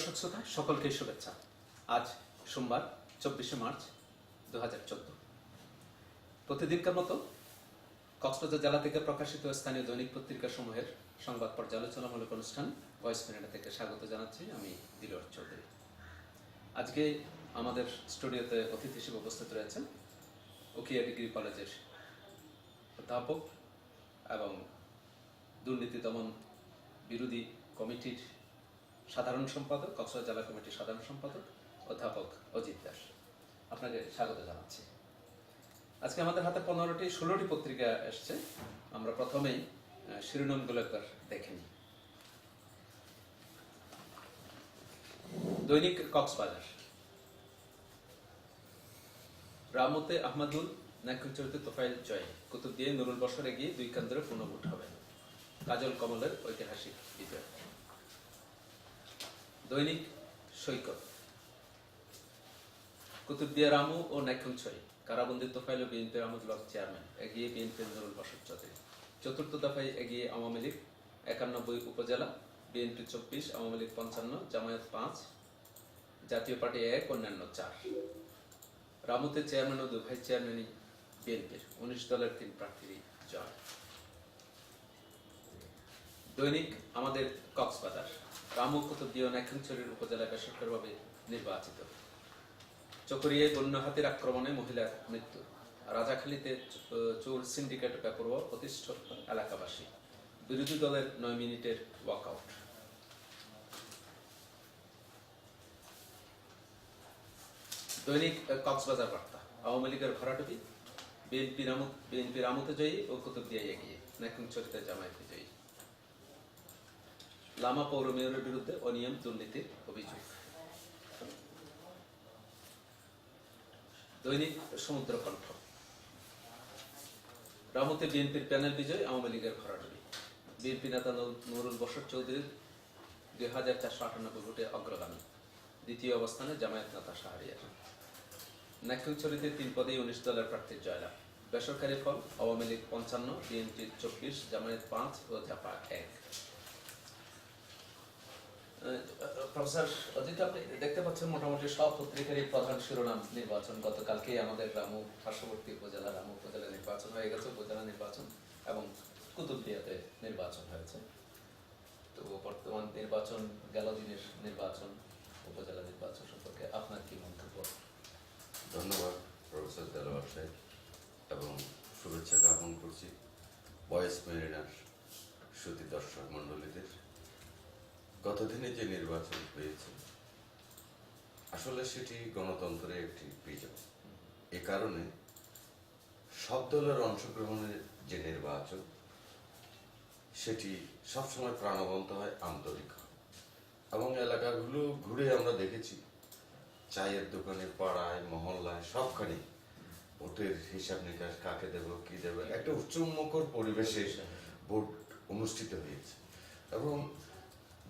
দর্শক শ্রোতা সকলকে শুভেচ্ছা। আজ সোমবার, চব্বিশে মার্চ দু হাজার চোদ্দ। প্রতিদিনকার মতো কক্সবাজার জেলা থেকে প্রকাশিত স্থানীয় দৈনিক পত্রিকা সমূহের সংবাদ পর্যালোচনামূলক অনুষ্ঠান ভয়েস মিনিটা থেকে স্বাগত জানাচ্ছি আমি দিলর চৌধুরী। আজকে আমাদের স্টুডিওতে অতিথি হিসেবে উপস্থিত রয়েছেন উকিয়া ডিগ্রি কলেজের অধ্যাপক এবং দুর্নীতি দমন বিরোধী কমিটির সাধারণ সম্পাদক, কক্সবাজার জেলা কমিটির সাধারণ সম্পাদক, অধ্যাপক অজিত দাস। আপনাকে স্বাগত জানাচ্ছি। আজকে আমাদের হাতে পনেরোটি, ষোলোটি পত্রিকা এসছে। আমরা প্রথমেই শিরোনামগুলো একবার দেখে নিই। দৈনিক কক্সবাজার। রামতে আহমদুল নাকুচরিত তোফাইল জয়। কুতুব দিয়ে নুরুল বসর এগিয়ে দুই কেন্দ্রে পুনর্ভোট হবে। কাজল কমলের ঐতিহাসিক বিজয়। দৈনিক সৈকত। কুতুবদিয়া রামু ও নাইখুংছড়ি কারাবন্দি তোফাইল আহমদ ব্লক চেয়ারম্যান। এগিয়ে বিএনপি নুরুল বসর চৌধুরী। চতুর্থ দফায় এগিয়ে আওয়ামী লীগ একানব্বই উপজেলা, বিএনপি চব্বিশ, আওয়ামী লীগ পঞ্চান্ন, জামায়াত পাঁচ, জাতীয় পার্টি এক, অন্যান্য চার। রামুতে চেয়ারম্যান ও দুভাই চেয়ারম্যানই বিএনপির। উনিশ দলের তিন প্রার্থীরই জয়। দৈনিক আমাদের কক্সবাজার। রামু কুতুবদিয়া ও নাইখানছড়ির উপজেলায় বেসরকারিভাবে নির্বাচিত। বন্য হাতির আক্রমণে মহিলার মৃত্যু। রাজাখালীতে চোর সিন্ডিকেট ব্যাপরোয়া প্রতিষ্ঠ এলাকাবাসী। বিরোধী দলের নয় মিনিটের ওয়াকআউট। দৈনিক কক্সবাজার বার্তা। আওয়ামী লীগের ভরাটবি বিএনপি রামু, বিএনপি রামুতে জয়ী ও কুতুবদিয়া এগিয়ে। নাইখানছড়িতে জামায়াতে। লামা পৌর মেয়রের বিরুদ্ধে অনিয়ম, দুর্নীতির অভিযোগ। দৈনিক সমুদ্র কণ্ঠ। রামতে বিএনপির প্যানেল বিজয় আওয়ামী লীগের ভরাডুবি বিএনপি নেতা নুরুল বসর চৌধুরীর দুই হাজার চারশো আটানব্বই ভোটে অগ্রগামী। দ্বিতীয় অবস্থানে জামায়াত নেতা শাহরিয়ার। নাকিলছড়িতে তিন পদেই উনিশ দলের প্রার্থীর জয়লাভ। বেসরকারি ফল, আওয়ামী লীগ পঞ্চান্ন বিএনপি চব্বিশ, জামায়াত পাঁচ ও ঝাপা এক। প্রফেসর অজিত, আপনি দেখতে পাচ্ছেন মোটামুটি সব পত্রিকারই প্রধান শিরোনাম নির্বাচন। গতকালকেই আমাদের রামু, পার্শ্ববর্তী উপজেলা রামু উপজেলা নির্বাচন হয়ে গেছে, উপজেলা নির্বাচন এবং কুতুবদিয়াতে নির্বাচন হয়েছে। তো বর্তমান নির্বাচন, গেল দিনের নির্বাচন, উপজেলা নির্বাচন সম্পর্কে আপনার কি মন্তব্য? ধন্যবাদ, প্রফেসর দেলোয়ার সাহেব, এবং শুভেচ্ছা জ্ঞাপন করছি বয়েস মেরিনার সুতি দর্শক মণ্ডলীদের। গতদিনে যে নির্বাচন হয়েছে, আসলে সেটি গণতন্ত্রের একটি বিজয়। এ কারণে সব দলের অংশগ্রহণের যে নির্বাচন, সেটি সবসময় প্রাণবন্ত হয়, আন্তরিক এবং এলাকাগুলো ঘুরে আমরা দেখেছি, চায়ের দোকানে, পাড়ায়, মহল্লায়, সবখানে ভোটের হিসাব নিকাশ কাকে দেব, কি দেব, একটা উচ্চমুখর পরিবেশে ভোট অনুষ্ঠিত হয়েছে। এবং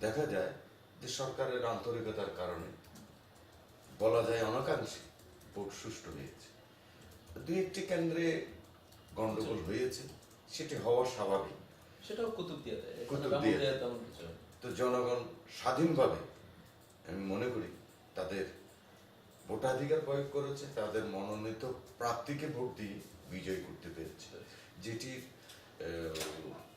দেখা যায় যে সরকারের আন্তরিকতার কারণে বলা যায় অনাকাঙ্ক্ষী ভোট সুষ্ঠু হয়েছে। দুই একটি কেন্দ্রে গন্ডগোল হয়েছে সেটি হওয়া স্বাভাবিক। সেটাও কুতুবদিয়াতে তেমন তো জনগণ স্বাধীনভাবে আমি মনে করি তাদের ভোটাধিকার প্রয়োগ করেছে তাদের মনোনীত প্রার্থীকে ভোট দিয়ে বিজয় করতে পেরেছে। যেটির আহ,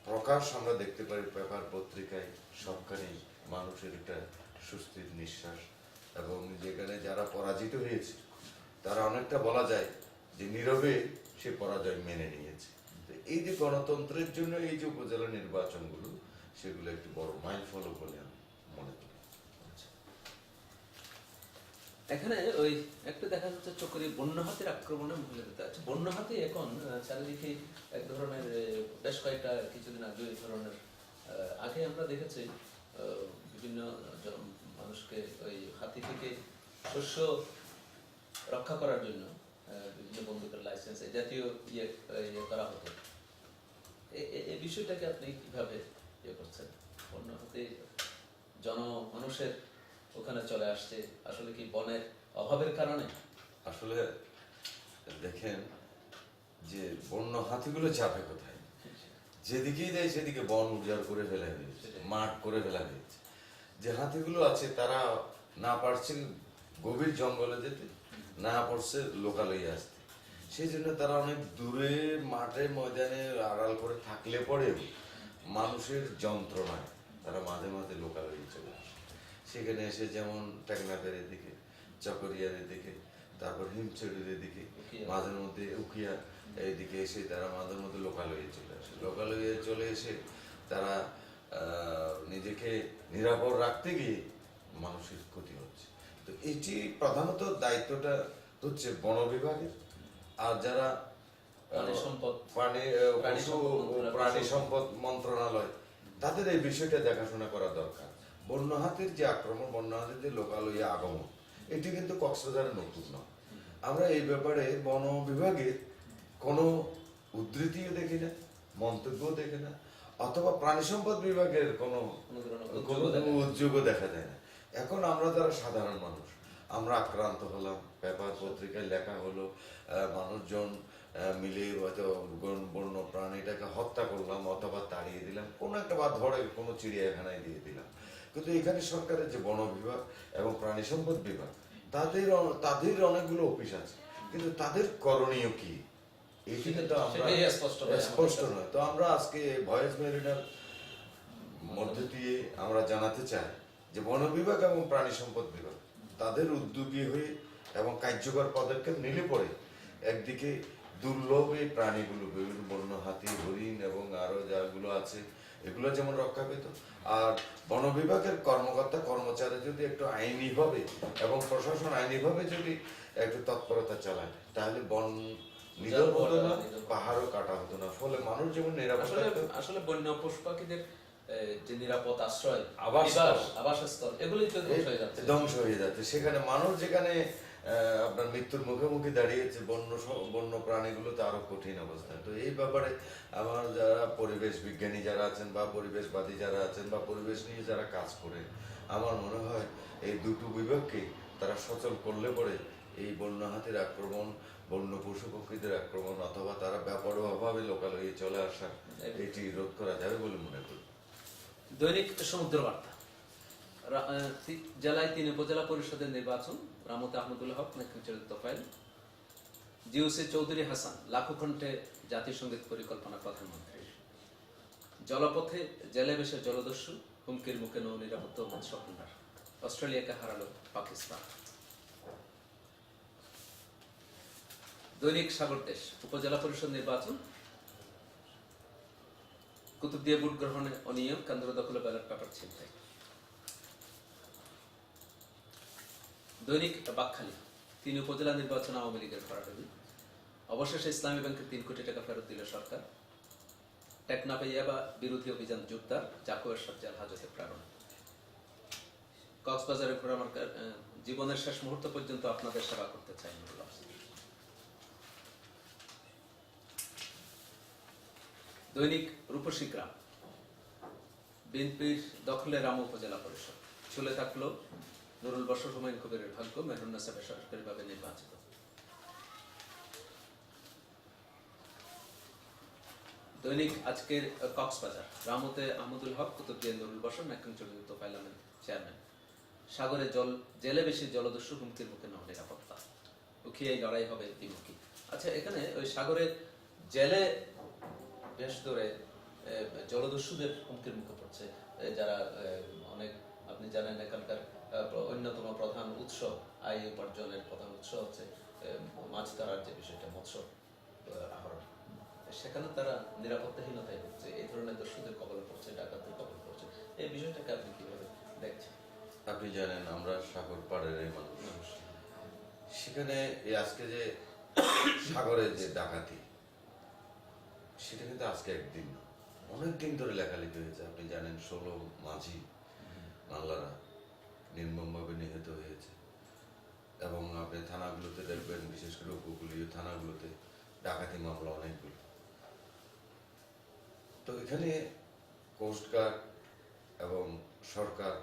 প্রকাশ আমরা দেখতে পারি পেপার পত্রিকায় সবখানেই মানুষের একটা সুস্থির নিঃশ্বাস এবং যেখানে যারা পরাজিত হয়েছে, তারা অনেকটা বলা যায় যে নীরবে সে পরাজয় মেনে নিয়েছে। এই যে গণতন্ত্রের জন্য এই যে উপজেলা নির্বাচনগুলো, সেগুলো একটি বড় মাইল ফলো বলে আমি মনে করি আচ্ছা। এখানে ওই একটু দেখা যাচ্ছে চকরি বন্য হাতির আক্রমণে মহিলাদের আছে। বন্য হাতি এখন চারিদিকে এক ধরনের বেশ কয়েকটা কিছুদিন আগে এই ধরনের আগে আমরা দেখেছি বিভিন্ন মানুষকে ওই হাতি থেকে শস্য রক্ষা করার জন্য বিভিন্ন বন্দুকের লাইসেন্স এই জাতীয় ইয়ে ইয়ে করা হতো। এই বিষয়টাকে আপনি কীভাবে ইয়ে করছেন? বন্য হাতি জন মানুষের ওখানে চলে আসছে। আসলে কি বনের অভাবের কারণে? আসলে দেখেন যে বন্য হাতিগুলো চাপে কোথায়? যেদিকেই দেয় সেদিকে বন উজাড় করে ফেলা হয়েছে মাঠ করে ফেলা হয়েছে। যে হাতিগুলো আছে তারা না পারছে গভীর জঙ্গলে যেতে না পারছে লোকালয়ে আসতে। সেই জন্য তারা অনেক দূরে মাঠে ময়দানে আড়াল করে থাকলে পরেও মানুষের যন্ত্রণায় তারা মাঝে মাঝে লোকালয়ে চলে আসে। সেখানে এসে যেমন টেকনাফের এদিকে চকরিয়ার এদিকে তারপর হিমচড়ির এদিকে উখিয়া। মাঝে মধ্যে উকিয়া এইদিকে এসে তারা মাঝে মধ্যে লোকালয়ে চলে আসে। লোকালয়ে চলে এসে তারা নিজেকে নিরাপদ রাখতে গিয়ে মানুষের ক্ষতি হচ্ছে। তো এটি প্রধানত দায়িত্বটা হচ্ছে বন বিভাগের। আর যারা প্রাণী সম্পদ মন্ত্রণালয় তাদের এই বিষয়টা দেখাশোনা করা দরকার। বন্য হাতির যে আক্রমণ বন্য হাতির যে লোকালয়ে আগমন এটি কিন্তু কক্সবাজারে নতুন নয়। আমরা এই ব্যাপারে বন বিভাগের কোনো উদ্ধৃতিও দেখি না মন্তব্য দেখি না অথবা প্রাণী সম্পদ বিভাগের কোনো উদ্যোগও দেখা যায় না। এখন আমরা যারা সাধারণ মানুষ আমরা আক্রান্ত হলাম পেপার পত্রিকায় লেখা হলো মানুষজন মিলে হয়তো বন্য প্রাণীটাকে হত্যা করলাম অথবা তাড়িয়ে দিলাম কোনো একটা বা ধরে কোনো চিড়িয়াখানায় দিয়ে দিলাম। কিন্তু এখানে সরকারের যে বন বিভাগ এবং প্রাণী সম্পদ বিভাগ তাদের তাদের অনেকগুলো অফিস আছে। কিন্তু তাদের করণীয় কি? এটি কিন্তু আমরা স্পষ্ট নয় আমাদের স্পষ্ট কাছে। নয়। তো আমরা আজকে ভয়েস মেরিনার মধ্য দিয়ে আমরা জানাতে চাই যে বন বিভাগ এবং প্রাণী সম্পদ বিভাগ তাদের উদ্যোগী হয়ে এবং কার্যকর পদক্ষেপ নিলে পরে একদিকে দুর্লভ এই প্রাণীগুলো বিভিন্ন বন্য হাতি হরিণ এবং আরও যাগুলো আছে এগুলো যেমন রক্ষা পেত আর বন বিভাগের কর্মকর্তা কর্মচারী যদি একটু আইনিভাবে এবং প্রশাসন আইনিভাবে যদি একটু তৎপরতা চালায় তাহলে বন নিধন হতো না পাহাড়ও কাটা হতো না। ফলে মানুষ যেমন নিরাপদ আসলে বন্য পশু পাখিদের যে নিরাপদ আশ্রয়। নিবাস, আবাসস্থল এগুলোই তো ধ্বংস হয়ে যাচ্ছে। ধ্বংস হয়ে যাচ্ছে। সেখানে মানুষ যেখানে আপনার মৃত্যুর মুখোমুখি দাঁড়িয়েছে বন্য বন্য প্রাণীগুলো তো আরও কঠিন অবস্থা। তো এই ব্যাপারে আমার যারা পরিবেশ বিজ্ঞানী যারা আছেন বা পরিবেশবাদী যারা আছেন বা পরিবেশ নিয়ে যারা কাজ করেন আমার মনে হয় এই দুটো বিভাগকে তারা সচল করলে পরে এই বন্য হাতির আক্রমণ বন্য পশু পক্ষীদের আক্রমণ অথবা তারা ব্যাপারও অভাবে লোকালয়ে চলে আসা এটি রোধ করা যাবে বলে মনে করি। দৈনিক সমুদ্র বার্তা জেলায় তিন উপজেলা পরিষদের নির্বাচন, রামতে আহমদুল্লাহ হক নেতৃত্বের তোফাইল। জিওসি চৌধুরী হাসান, লাখো কণ্ঠে জাতিসংগীত পরিকল্পনা প্রধানমন্ত্রী। জলপথে জেলে বেশে জলদস্যু, হুমকির মুখে নৌ নিরাপত্তা মৎস্য অস্ট্রেলিয়াকে হারালো পাকিস্তান। দৈনিক সাগর দেশ, উপজেলা পরিষদ নির্বাচন। কুতুবদিয়া ভোট গ্রহণে অনিয়ম, কেন্দ্র দখলে ব্যালট পেপার ছিনতাই। দৈনিক বাকখালী তিন উপজেলা নির্বাচন আওয়ামী লীগের ভরাডুবি অবশেষে ইসলামী ব্যাংকে তিন কোটি টাকা ফেরত দিল সরকার। টেকনাপে ইয়াবা বিরোধী অভিযান জোরদার, জাকুয়ার সজ্জাল হাজতে প্রেরণ। কক্সবাজারে ঘোরা আমার জীবনের শেষ মুহূর্ত পর্যন্ত আপনাদের সেবা করতে চাই দৈনিক রূপসী গ্রাম, বিএনপির দখলে রাম উপজেলা পরিষদ। চলে থাকল নুরুল বশর হুমায়ুন কবিরের ভাগ্য মেহরুন্নাসা বেসরকারিভাবে নির্বাচিত। দৈনিক আজকের কক্সবাজার। রামতে আহমদুল হক, কুতুবদিয়া নুরুল নাকিম চৌধুরী তোফাইল আহমেদ চেয়ারম্যান। সাগরে জল, জেলে বেশি জলদস্যু, হুমকির মুখে নহ নিরাপত্তা উখিয়াই লড়াই হবে দ্বিমুখী। আচ্ছা এখানে ওই সাগরে জেলে বেশ ধরে জলদস্যুদের হুমকির মুখে পড়ছে। যারা অনেক, আপনি জানেন এখানকার আহ, প্র- অন্যতম প্রধান উৎস আয় উপার্জনের প্রধান উৎস হচ্ছে মাছ ধরার যে বিষয়টা মৎস্য আহরণ। সেখানে তারা নিরাপত্তাহীনতায় হচ্ছে এই ধরনের দস্যুদের কবলে পড়ছে ডাকাতের কবলে পড়ছে। এই বিষয়টাকে আপনি কীভাবে দেখছেন? আপনি জানেন আমরা সাগর পাড়ের এই মানুষ। সেখানে এই আজকে যে সাগরে যে ডাকাতি সেটা কিন্তু আজকে একদিন অনেক দিন ধরে লেখালেখি হয়েছে। আপনি জানেন ষোলো মাঝি মাল্লারা নির্মমভাবে নিহত হয়েছে। এবং আপনি থানাগুলোতে দেখবেন, বিশেষ করে উপকূলীয় থানাগুলোতে ডাকাতি মামলা অনেকগুলো। তো এখানে কোস্টগার্ড এবং সরকার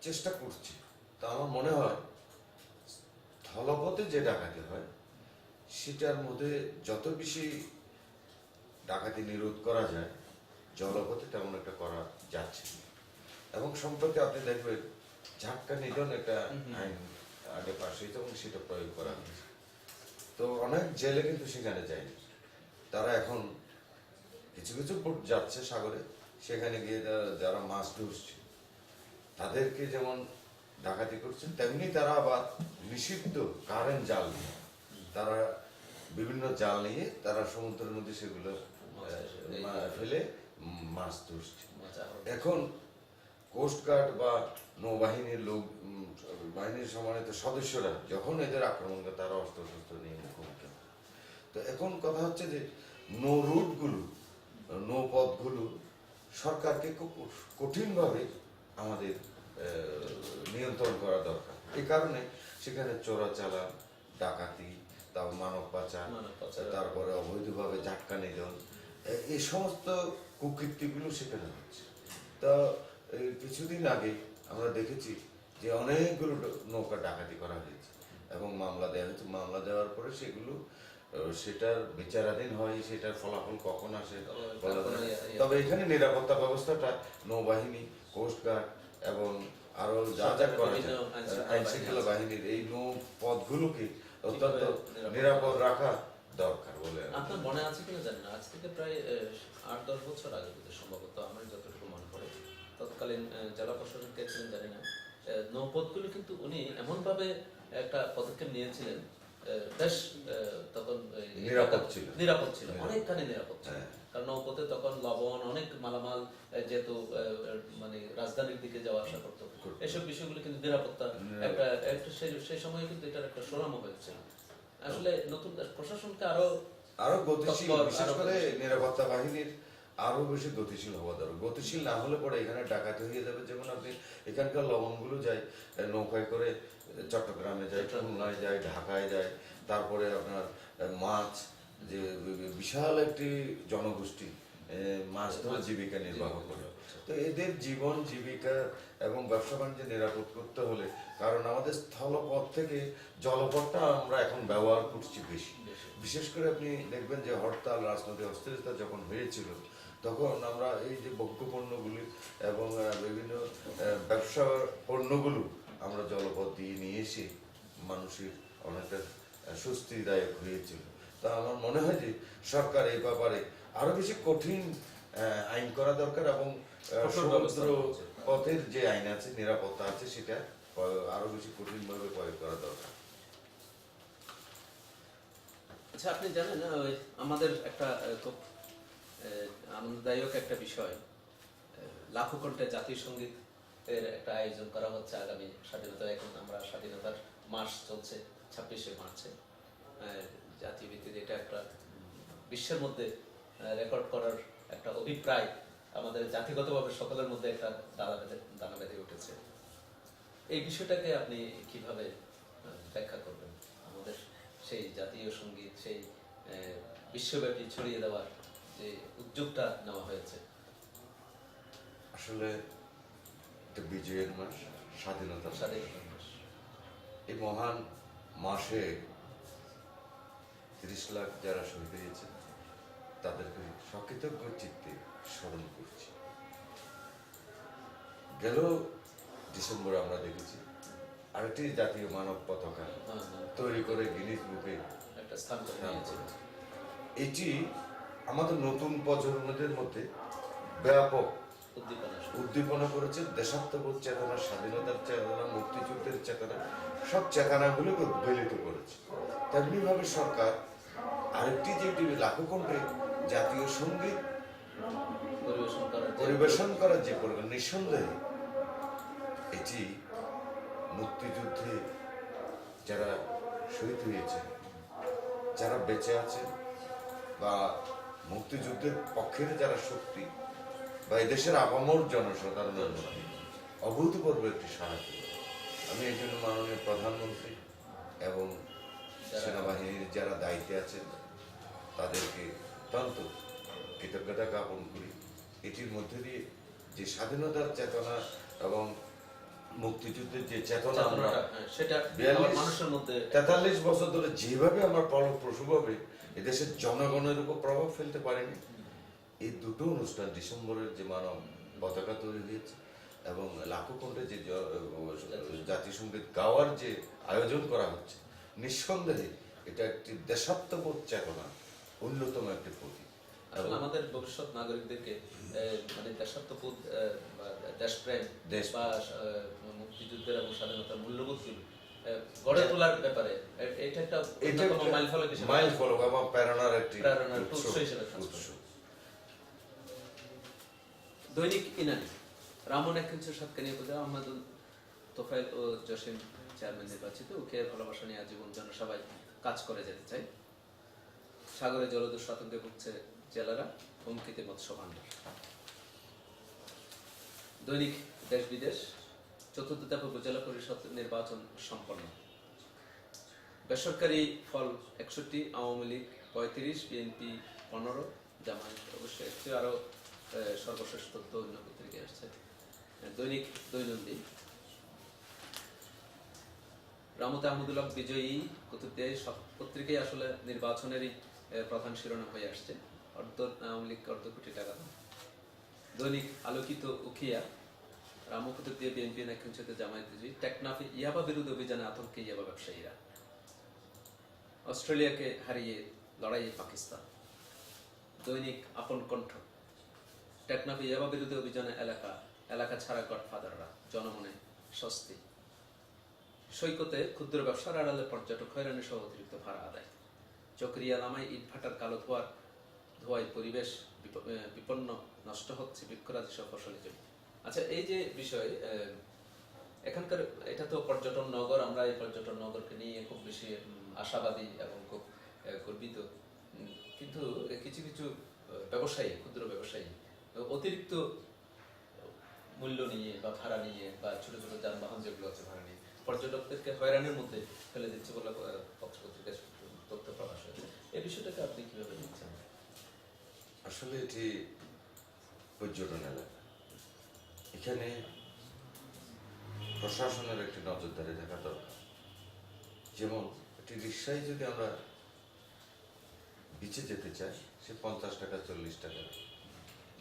চেষ্টা করছে। তা আমার মনে হয়, স্থলপথে যে ডাকাতি হয়, সেটার মধ্যে যত বেশি ডাকাতি নিরোধ করা যায়, জলপথে তেমন একটা করা যাচ্ছে। এবং সম্প্রতি আপনি দেখবেন ঝাটকা নিধন একটা। আইন আগে পাশ হয়েছে এবং সেটা প্রয়োগ করা হয়েছে তো অনেক জেলে কিন্তু সেখানে যায়নি। তারা এখন কিছু কিছু বোট যাচ্ছে সাগরে। সেখানে গিয়ে যারা- মাছ ধরছে তাদেরকে যেমন ডাকাতি করছেন তেমনি তারা আবার নিষিদ্ধ কারেন্ট জাল নিয়ে তারা বিভিন্ন জাল নিয়ে তারা সমুদ্রের মধ্যে সেগুলো ফেলে মাছ ধরছে। এখন কোস্টগার্ড বা নৌবাহিনীর লোক বাহিনীর সম্মানিত সদস্যরা যখন এদের আক্রমণ করে তারা অস্ত্র শস্ত্র নিয়ে মুখোমুখি তো এখন কথা হচ্ছে যে নৌ রুটগুলো নৌ পথগুলো সরকারকে খুব কঠিনভাবে আমাদের নিয়ন্ত্রণ করা দরকার। এই কারণে সেখানে চোরাচালান ডাকাতি তারপর মানব পাচার। তারপরে অবৈধভাবে ঝাটকা নিধন এই সমস্ত কুকীর্তিগুলো সেখানে হচ্ছে। তা এই কিছুদিন আগে আমরা দেখেছি যে অনেকগুলো নৌকা ডাকাতি করা হয়েছে এবং মামলা দেওয়া হয়েছে। মামলা দেওয়ার পরে সেগুলো সেটার বিচারাধীন হয় সেটার ফলাফল কখন আসে তবে এখানে নিরাপত্তা ব্যবস্থাটা নৌবাহিনী কোস্টগার্ড এবং আরও যা যা সরকারের করা আইন শৃঙ্খলা বাহিনীর এই নৌ পথগুলোকে অত্যন্ত নিরাপদ রাখা দরকার বলে আপনার মনে আছে কিনা জানি না। আজ থেকে প্রায় আট দশ বছর আগে সম্ভবত আমার যতটুকু তৎকালীন জেলা প্রশাসক কে ছিলেন জানি না নৌপথগুলো কিন্তু উনি এমনভাবে একটা পদক্ষেপ নিয়েছিলেন বেশ তখন নিরাপদ ছিল। নিরাপদ ছিল অনেকখানি নিরাপদ ছিল হ্যাঁ। কারণ নৌপথে তখন লবণ অনেক মালামাল যেহেতু মানে রাজধানীর দিকে যাওয়া আসা করতো। এসব বিষয়গুলো কিন্তু নিরাপত্তা। একটা একটা সেই সময় কিন্তু এটার একটা সুনামও হয়েছিল আসলে নতুন প্রশাসনকে আরও আরও গতিশীল বিশেষ করে নিরাপত্তা বাহিনীর আরও বেশি গতিশীল হওয়া দরকার গতিশীল না হলে পরে এখানে ডাকাতি হয়ে যাবে যেমন আপনি এখানকার লবণগুলো যায় নৌকায় করে চট্টগ্রামে যায়। খুলনায় যায় ঢাকায় যায় তারপরে আপনার মাছ যে বিশাল একটি জনগোষ্ঠী মাছ ধরে জীবিকা নির্বাহ করে তো এদের জীবন জীবিকা এবং ব্যবসা বাণিজ্য নিরাপদ করতে হলে কারণ আমাদের স্থলপথ থেকে জলপথটা আমরা এখন ব্যবহার করছি বেশি। বিশেষ করে আপনি দেখবেন যে হরতাল রাজনৈতিক অস্থিরতা যখন হয়েছিল তখন আমরা এই যে ভোগ্য পণ্যগুলি এবং বিভিন্ন ব্যবসা পণ্যগুলো আমরা জলপথ দিয়ে নিয়ে এসে মানুষের অনেকটা স্বস্তিদায়ক হয়েছিল। তা আমার মনে হয় যে সরকার এই ব্যাপারে আরও বেশি কঠিন আইন করা দরকার এবং সমুদ্র পথের যে আইন আছে নিরাপত্তা আছে সেটা আরও বেশি কঠিনভাবে প্রয়োগ করা দরকার। আচ্ছা আপনি জানেন না, ওই আমাদের একটা আনন্দদায়ক একটা বিষয়। লাখো কণ্ঠে জাতীয় সংগীত এর একটা আয়োজন করা হচ্ছে আগামী স্বাধীনতা, এখন আমরা স্বাধীনতার মাস চলছে, ছাব্বিশে মার্চে। জাতীয় ভিত্তিতে এটা একটা বিশ্বের মধ্যে রেকর্ড করার একটা অভিপ্রায় আমাদের জাতিগতভাবে সকলের মধ্যে একটা দানা বেঁধে দানা বেঁধে উঠেছে। এই বিষয়টাকে আপনি কীভাবে ব্যাখ্যা করবেন? আমাদের সেই জাতীয় সংগীত, সেই বিশ্বব্যাপী ছড়িয়ে দেওয়ার যে উদ্যোগটা নেওয়া হয়েছে আসলে একটা বিজয়ের মাস স্বাধীনতার মাস। স্বাধীনতা। এই মহান মাসে তিরিশ লাখ যারা শহীদ হয়েছে তাদেরকে সকৃতজ্ঞ চিত্তে স্মরণ করছি গেল ডিসেম্বরে আমরা দেখেছি আরেকটি জাতীয় মানব পতাকা হ্যাঁ, হ্যাঁ, তৈরি করে গিনিস বুকে একটা স্থান। এটি আমাদের নতুন প্রজন্মদের মধ্যে ব্যাপক উদ্দীপনা করেছে দেশাত্মবোধ চেতনা স্বাধীনতার চেতনা মুক্তিযুদ্ধের চেতনা সব চেতনাগুলোকে উদ্বেলিত করেছে। তেমনি ভাবে সরকার আরেকটি যে টিভি লাখো কণ্ঠে জাতীয় সংগীত পরিবেশন করার যে- পরিবেশন করার যে পরিমাণ নিঃসন্দেহে এটি মুক্তিযুদ্ধে যারা শহীদ হয়েছে যারা বেঁচে আছে বা মুক্তিযুদ্ধের পক্ষের যারা শক্তি বা এদেশের আপামর জনসাধারণের মধ্যে অভূতপূর্ব একটি সাহায্য। আমি এই জন্য মাননীয় প্রধানমন্ত্রী এবং সেনাবাহিনীর যারা দায়িত্বে আছেন তাদেরকে অত্যন্ত কৃতজ্ঞতা জ্ঞাপন করি। এটির মধ্যে দিয়ে যে স্বাধীনতার চেতনা এবং মুক্তিযুদ্ধের যে চেতনা আমরা হ্যাঁ, সেটা মানুষের মধ্যে তেতাল্লিশ বছর ধরে যেভাবে আমরা ফলপ্রসূভাবে এদেশের জনগণের উপর প্রভাব ফেলতে পারেনি। এই দুটো অনুষ্ঠান ডিসেম্বরের যে মানব পতাকা তৈরি হয়েছে এবং লাখো কণ্ঠে যে জ- জাতীয় সংগীত গাওয়ার যে আয়োজন করা হচ্ছে নিঃসন্দেহে এটা একটি দেশাত্মবোধ চেতনা অন্যতম একটি প্রতীক। আসলে আমাদের ভবিষ্যৎ নাগরিকদেরকে মানে দেশাত্মবোধ দেশপ্রেম দেশ বা মুক্তিযুদ্ধের এবং স্বাধীনতার মূল্যবোধগুলো আহ, গড়ে তোলার ব্যাপারে। এটা একটা অন্যতম মাইল ফলক হিসেবে মাইল ফলক এবং প্রেরণার একটি প্রেরণার উৎস হিসেবে কাজ করে। দৈনিক ইনানি। রামন একঞ্চ সাতকানি উপজেলা আহমদুল তোফাইল ও জসিম চেয়ারম্যান নির্বাচিত ওকে ভালোবাসা নিয়ে আজীবন জনসভায় কাজ করে যেতে চাই সাগরে জলদস্যু আতঙ্কে ভুগছে জেলারা হুমকিতে মৎস্য ভাণ্ডার। দৈনিক দেশ বিদেশ। চতুর্থ দফা উপজেলা পরিষদ নির্বাচন সম্পন্ন। বেসরকারি ফল একষট্টি আওয়ামী লীগ পঁয়ত্রিশ বিএনপি পনেরো জামায়াত অবশ্যই একটু আরও আহ, সর্বশেষ তথ্য অন্য পত্রিকায় আসছে। দৈনিক দৈনন্দিন। রামত আহমদুল্লাহ বিজয়ী কুতুবদিয়ায় সব পত্রিকায় আসলে নির্বাচনেরই প্রধান শিরোনাম হয়ে আসছে। অর্ধ আওয়ামী লীগ অর্ধ কোটি টাকা দৈনিক আলোকিত উখিয়া। রামু কুতুবদিয়া বিএনপি নাকিঞ্চিতে জামায়াত বিজয়ী। টেকনাফে ইয়াবা বিরোধী অভিযানে আতঙ্কে ইয়াবা ব্যবসায়ীরা। অস্ট্রেলিয়াকে হারিয়ে লড়াইয়ে পাকিস্তান। দৈনিক আপন কণ্ঠ। টেকনাফে ইয়াবা বিরোধী অভিযানে এলাকা এলাকা ছাড়া গডফাদাররা, জনমনে স্বস্তি। সৈকতে ক্ষুদ্র ব্যবসার আড়ালে পর্যটক হয়রানি সহ অতিরিক্ত ভাড়া আদায়। চকরিয়া নামায় ইটভাটার কালো ধোয়ার, ধোয়ায় পরিবেশ বিপ- বিপন্ন, নষ্ট হচ্ছে বৃক্ষরাজি সহ ফসলি জমি। আচ্ছা এই যে বিষয় এখানকার এটা তো পর্যটন নগর আমরা এই পর্যটন নগরকে নিয়ে খুব বেশি আশাবাদী এবং খুব গর্বিত। কিন্তু কিছু কিছু ব্যবসায়ী ক্ষুদ্র ব্যবসায়ী অতিরিক্ত মূল্য নিয়ে বা ভাড়া নিয়ে বা ছোট ছোট যানবাহন যেগুলো আছে ভাড়া নিয়ে পর্যটকদেরকে হয়রানির মধ্যে ফেলে দিচ্ছে বলে আহ, পত্র তথ্য প্রকাশ হয়েছে। এই বিষয়টাকে আপনি কীভাবে নিচ্ছেন আসলে এটি পর্যটন এলাকা। এখানে প্রশাসনের একটি নজরদারি থাকা দরকার যেমন একটি রিক্সায় যদি আমরা বিচে যেতে চাই সে পঞ্চাশ টাকা চল্লিশ টাকা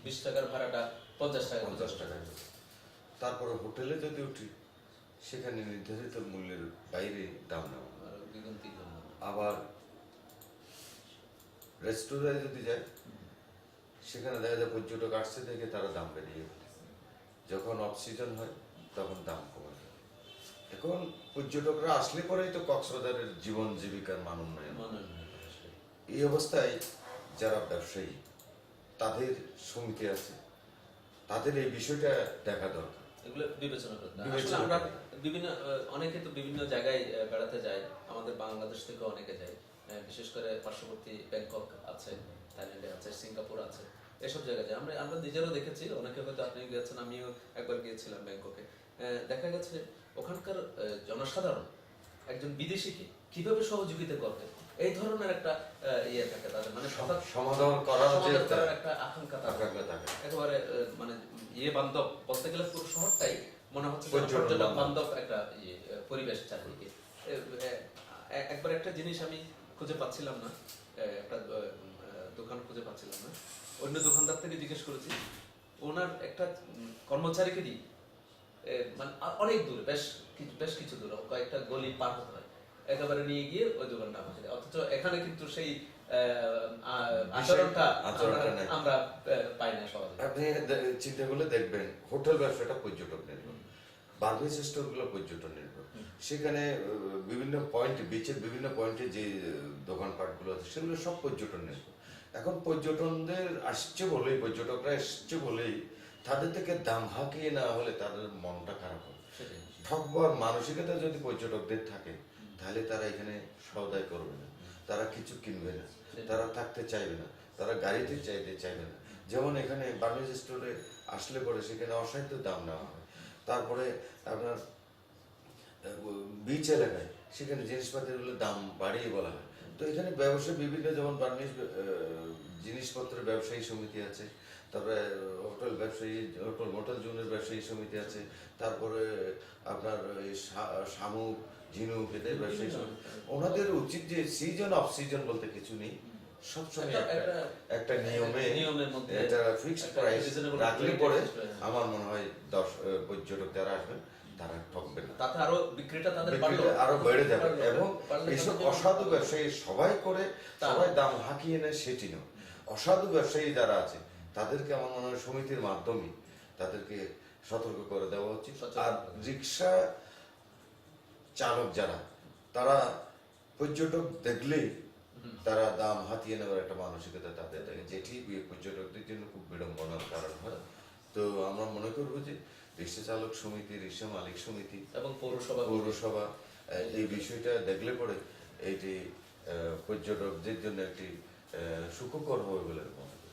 বিশ টাকার ভাড়াটা পঞ্চাশ টাকা পঞ্চাশ টাকা তারপরে হোটেলে যদি উঠি সেখানে নির্ধারিত মূল্যের বাইরে দাম নেওয়া। আবার রেস্টুরেন্টে যদি যাই সেখানে দেখা যায় পর্যটক আসছে দেখে তারা দাম বাড়িয়ে ফেলে। যখন অফ সিজন হয় তখন দাম কমে যায়। এখন পর্যটকরা আসলে পরেই তো কক্সবাজারের জীবন জীবিকার মান উন্নয়ন। এই অবস্থায় যারা ব্যবসায়ী তাদের সমিতি আছে। তাদের এই বিষয়টা দেখা দরকার। এগুলো বিবেচনা করতে আমরা বিভিন্ন অনেকে তো বিভিন্ন জায়গায় বেড়াতে যায়। আমাদের বাংলাদেশ থেকে অনেকে যায়। বিশেষ করে পার্শ্ববর্তী ব্যাংকক আছে থাইল্যান্ডে আছে সিঙ্গাপুর আছে। এসব জায়গায় যায়। আমরা আমরা নিজেরও দেখেছি অনেকে হয়তো আপনি গিয়েছেন আমিও একবার গিয়েছিলাম ব্যাংককে। দেখা গেছে ওখানকার জনসাধারণ একজন বিদেশিকে কীভাবে সহযোগিতা করবে এই ধরনের একটা ইয়ে থাকে তাদের। মানে সমাধান করার যে একটা আকাঙ্ক্ষা থাকে। একেবারে মানে ইয়ে বান্ধব বলতে গেলে পুরো শহরটাই মনে হচ্ছে পর্যটন বান্ধব। একটা ইয়ে পরিবেশ চারদিকে। একবার একটা জিনিস আমি খুঁজে পাচ্ছিলাম না একটা দোকান খুঁজে পাচ্ছিলাম না। অন্য দোকানদার থেকে জিজ্ঞেস করেছি ওনার একটা কর্মচারীকে দিই মানে অনেক দূরে বেশ কিছু বেশ কিছু দূরে কয়েকটা গলি পার হতে হয়। একেবারে নিয়ে গিয়ে ওই দোকানটা আমাকে দেয়। অথচ এখানে কিন্তু সেই আচরণটা আমরা- পাই না সহজে। আপনি চিন্তা করলে দেখবেন হোটেল ব্যবসাটা পর্যটক নির্ভর। স্টোরগুলো পর্যটন নির্ভর। সেখানে বিভিন্ন পয়েন্টে বিচের বিভিন্ন পয়েন্টে যে আহ, দোকানপাটগুলো আছে সেগুলো সব পর্যটন নির্ভর। এখন পর্যটনদের আসছে বলেই পর্যটকরা এসছে বলেই তাদের থেকে দাম হাঁকিয়ে না হলে তাদের মনটা খারাপ হবে। সেটাই ঠকবার মানসিকতা যদি পর্যটকদের থাকে তাহলে তারা এখানে সওদাই করবে না। তারা কিছু কিনবে না। তারা থাকতে চাইবে না। তারা গাড়িতে চাইতে চাইবে না। যেমন এখানে বার্মিজ স্টোরে আসলে পরে সেখানে অসাধ্য দাম নেওয়া হয়। তারপরে আপনার বিচ এলাকায় সেখানে জিনিসপত্রের দাম বাড়িয়ে বলা হয়। তো এখানে ব্যবসা বিভিন্ন যেমন বার্মিজ আহ, জিনিসপত্রের ব্যবসায়ী সমিতি আছে তারপরে হোটেল ব্যবসায়ী হোটেল মোটেল জোনের ব্যবসায়ী সমিতি আছে তারপরে আপনার শা- শামুক ঝিনুক এদের ব্যবসায়ী সমিতি। ওনাদের উচিত যে সিজন অফ সিজন বলতে কিছু নেই সবসময় একটা- নিয়মে নিয়মের মধ্যে এটা ফিক্সড প্রাইস রাখলে পরে আমার মনে হয় দশ পর্যটক যারা আসবেন তারা ঠকবে না। তাতে আরও বিক্রিটা তাদের। আরও বেড়ে যাবে। এবং এইসব অসাধু ব্যবসায়ী সবাই করে সবাই দাম হাঁকিয়ে নেয় সেটি নয়। অসাধু ব্যবসায়ী যারা আছে তাদেরকে আমার মনে হয় সমিতির মাধ্যমে তাদেরকে সতর্ক করে দেওয়া উচিত। আর রিক্সা চালক যারা তারা পর্যটক দেখলেই তারা দাম হাতিয়ে নেওয়ার একটা মানসিকতা তাদের থাকে। যেটি পর্যটকদের জন্য খুব বিড়ম্বনার কারণ হয়। তো আমরা মনে করব যে রিক্সা চালক সমিতি রিক্সা মালিক সমিতি এবং পৌরসভা পৌরসভা এই বিষয়টা দেখলে পরে এইটি আহ, পর্যটকদের জন্য একটি সুখকর হবে বলে মনে করি।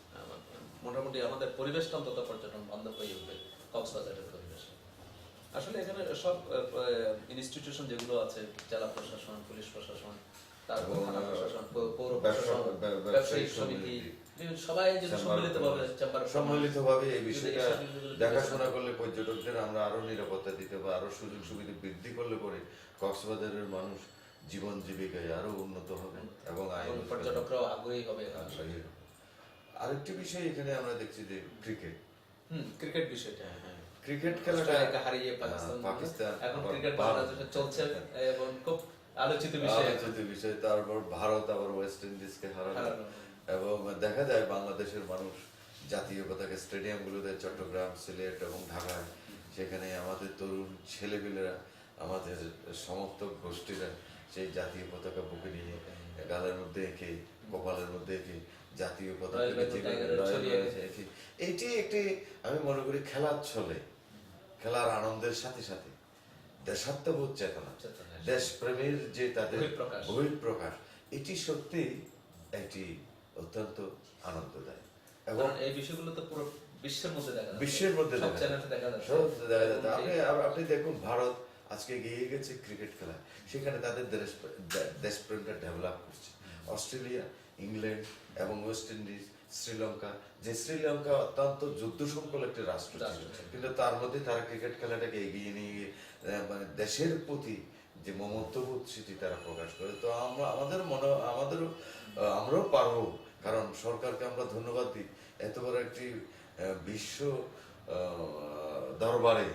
মোটামুটি আমাদের পরিবেশটা অন্তত পর্যটন বান্ধব হয়ে উঠবে কক্সবাজারের পরিবেশ। আসলে এখানে সব ইনস্টিটিউশন যেগুলো আছে জেলা প্রশাসন পুলিশ প্রশাসন তারপর থানা প্রশাসন পৌর প্রশাসন ব্যব- ব্যবসায়িক সমিতি সবাই যদি সম্মিলিতভাবে সম্মিলিতভাবে এই বিষয়টা দেখাশোনা করলে পর্যটকদের আমরা আরও নিরাপত্তা দিতে বা আরও সুযোগ সুবিধা বৃদ্ধি করলে পরে কক্সবাজারের মানুষ জীবন জীবিকায় আরও উন্নত হবে এবং পর্যটকরাও আগ্রহী হবে। আরেকটি বিষয় এখানে আমরা দেখছি যে ক্রিকেট। হুম ক্রিকেট বিষয়টা হ্যাঁ ক্রিকেট খেলাটা হারিয়ে পাকিস্তান হ্যাঁ, এখন ক্রিকেট। বাংলাদেশে চলছে এবং খুব আলোচিত বিষয়। আলোচিত বিষয় তারপর ভারত আবার ওয়েস্ট ইন্ডিজকে হারালো। দেখা যায় বাংলাদেশের মানুষ জাতীয় পতাকা স্টেডিয়ামগুলোতে চট্টগ্রাম সিলেট এবং ঢাকায় সেখানে আমাদের তরুণ ছেলেপিলেরা আমাদের সমর্থক গোষ্ঠীরা সেই জাতীয় পতাকা বুকে নিয়ে গালের মধ্যে এঁকে কপালের মধ্যে এঁকে জাতীয় পতাকা। এইটি একটি আমি মনে করি খেলার ছলে খেলার আনন্দের সাথে সাথে দেশাত্মবোধ চেতনা চেতনা। দেশপ্রেমের যে তাদের। বহিঃপ্রকাশ এটি সত্যি একটি অত্যন্ত আনন্দদায়ক। এবং এই বিষয়গুলো তো পুরো বিশ্বের মধ্যে দেখা যাচ্ছে। বিশ্বের মধ্যে সব দেখা যাচ্ছে। দেখা যাচ্ছে। আপনি আপনি দেখুন ভারত আজকে এগিয়ে গেছে ক্রিকেট খেলায়। সেখানে তাদের দেশ দেশপ্রেমটা ডেভেলপ করছে। অস্ট্রেলিয়া ইংল্যান্ড এবং ওয়েস্ট ইন্ডিজ শ্রীলঙ্কা। যে শ্রীলঙ্কা অত্যন্ত যুদ্ধ সংকুল একটি রাষ্ট্র ছিল। কিন্তু তার মধ্যে তারা ক্রিকেট খেলাটাকে এগিয়ে নিয়ে গিয়ে মানে দেশের প্রতি যে মমত্ববোধ সেটি তারা প্রকাশ করে। তো আমরা আমাদের মনে আমাদেরও আহ, আমরাও পারব কারণ সরকারকে আমরা ধন্যবাদ দিই। এত বড় একটি বিশ্ব দরবারে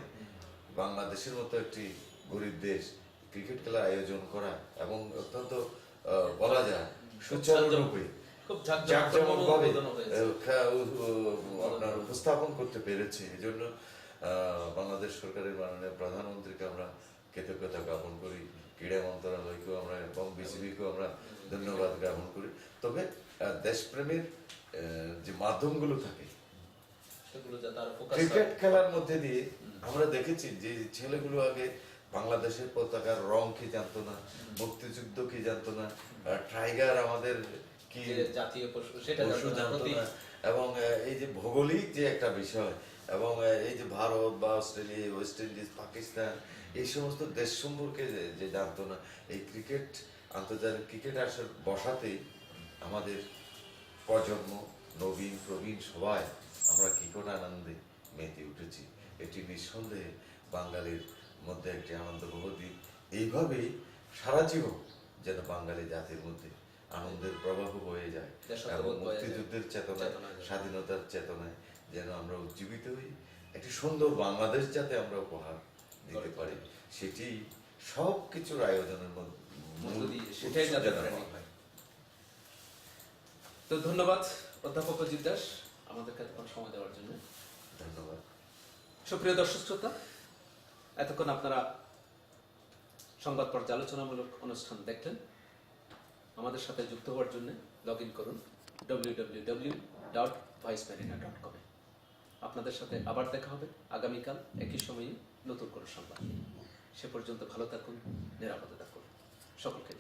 বাংলাদেশের মতো একটি গরিব দেশ ক্রিকেট খেলার আয়োজন করা এবং অত্যন্ত বলা যায় সুচারুরূপে আপনার উপস্থাপন করতে পেরেছে। এই জন্য বাংলাদেশ সরকারের মাননীয় প্রধানমন্ত্রীকে আমরা কৃতজ্ঞতা জ্ঞাপন করি। ক্রীড়া মন্ত্রণালয়কেও আমরা এবং বিসিবিকেও আমরা ধন্যবাদ জ্ঞাপন করি। তবে দেশপ্রেমের যে মাধ্যমগুলো থাকে ক্রিকেট খেলার মধ্যে দিয়ে আমরা দেখেছি যে ছেলেগুলো আগে বাংলাদেশের পতাকার রং কি জানতো না মুক্তিযুদ্ধ কি জানতো না টাইগার আমাদের কি জাতীয় পশু সেটা জানতো না, এবং এই যে ভৌগোলিক যে একটা বিষয় এবং এই যে ভারত বা অস্ট্রেলিয়া ওয়েস্ট ইন্ডিজ পাকিস্তান এই সমস্ত দেশ সম্পর্কে যে- যে জানতো না এই ক্রিকেট আন্তর্জাতিক ক্রিকেট আসার বসাতেই আমাদের প্রজন্ম নবীন প্রবীণ সবাই আমরা কি করে আনন্দে মেতে উঠেছি। এটি নিঃসন্দেহে বাঙালির মধ্যে একটি আনন্দ দিক এইভাবেই সারা জীবন যেন বাঙালি জাতির মধ্যে আনন্দের প্রবাহ বয়ে যায় এবং মুক্তিযুদ্ধের চেতনায় স্বাধীনতার চেতনায় যেন আমরা উজ্জীবিত হই। একটি সুন্দর বাংলাদেশ যাতে আমরা উপহার দিতে পারি। সেটি সব কিছুর আয়োজনের মধ্যে সেটাই উৎস যাতে যেন প্রেরণা হয়। হয়। তো ধন্যবাদ অধ্যাপক অজিত দাস আমাদেরকে এতক্ষণ সময় দেওয়ার জন্য। ধন্যবাদ। সুপ্রিয় দর্শক শ্রোতা এতক্ষণ আপনারা সংবাদ পর্যালোচনামূলক অনুষ্ঠান দেখলেন। আমাদের সাথে যুক্ত হওয়ার জন্য লগ ইন করুন W W W dot dot কমে আপনাদের সাথে আবার দেখা হবে আগামীকাল একই সময়ে নতুন কোনো সংবাদ সে পর্যন্ত ভালো থাকুন নিরাপদে থাকুন। সকলকে